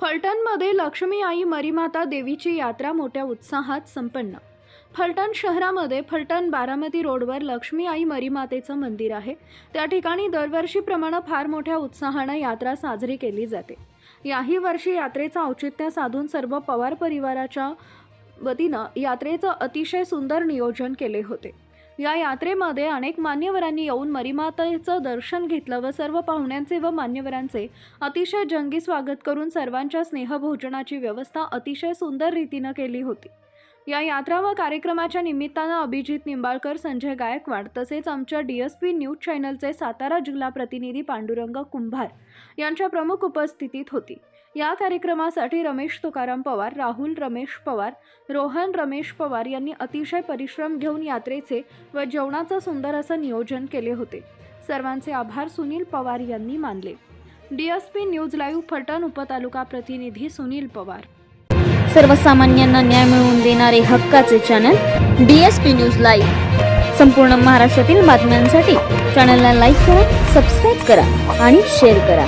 फलटणमध्ये लक्ष्मी आई मरीमाता देवीची यात्रा मोठ्या उत्साहात संपन्न. फलटण शहरामध्ये फलटण बारामती रोडवर लक्ष्मी आई मरीमातेचं मंदिर आहे. त्या ठिकाणी दरवर्षीप्रमाणे फार मोठ्या उत्साहानं यात्रा साजरी केली जाते. याही वर्षी यात्रेचं औचित्य साधून सर्व पवार परिवाराच्या वतीनं यात्रेचं अतिशय सुंदर नियोजन केले होते. या यात्रेमध्ये अनेक मान्यवरांनी येऊन मरीमातेचं दर्शन घेतलं व सर्व पाहुण्यांचे व मान्यवरांचे अतिशय जंगी स्वागत करून सर्वांच्या स्नेहभोजनाची व्यवस्था अतिशय सुंदर रीतीनं केली होती. या यात्रा व कार्यक्रमाच्या निमित्तानं अभिजित निंबाळकर संजय गायकवाड तसेच आमच्या डी एस पी न्यूज चॅनलचे सातारा जिल्हा प्रतिनिधी पांडुरंग कुंभार यांच्या प्रमुख उपस्थितीत होती. या कार्यक्रमासाठी रमेश तुकाराम पवार राहुल रमेश पवार रोहन रमेश पवार यांनी अतिशय परिश्रम घेऊन यात्रेचे व जेवणाचं सुंदर असं नियोजन केले होते. सर्वांचे आभार सुनील पवार यांनी मानले. डीएसपी न्यूज लाईव्ह फलटण उपतालुका प्रतिनिधी सुनील पवार. सर्वसामान्यांना न्याय मिळवून देणारे हक्काचे channel D S P news live. संपूर्ण महाराष्ट्रातील बातम्यांसाठी चॅनलला लाईक करा सबस्क्राईब करा आणि शेअर करा.